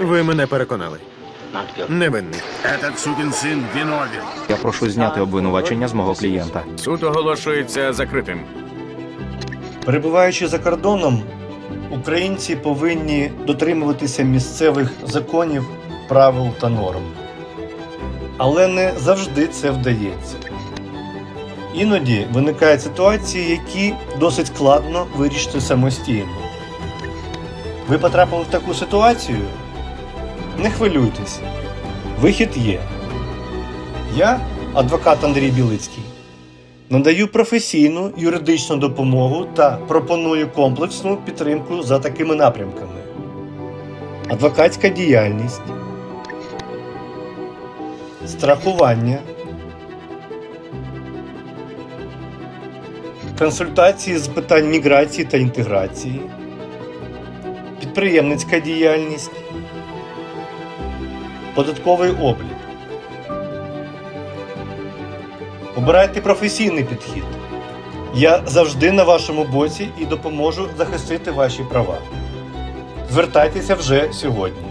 Ви мене переконали. Невинний. Этот сукин сын виновен. Я прошу зняти обвинувачення з мого клієнта. Суд оголошується закритим. Перебуваючи за кордоном, українці повинні дотримуватися місцевих законів, правил та норм. Але не завжди це вдається. Іноді виникають ситуації, які досить складно вирішити самостійно. Ви потрапили в таку ситуацію? Не хвилюйтесь. Вихід є. Я, адвокат Андрій Білицький, надаю професійну юридичну допомогу та пропоную комплексну підтримку за такими напрямками: адвокатська діяльність, страхування, консультації з питань міграції та інтеграції, підприємницька діяльність, податковий облік. Обирайте професійний підхід. Я завжди на вашому боці і допоможу захистити ваші права. Звертайтеся вже сьогодні.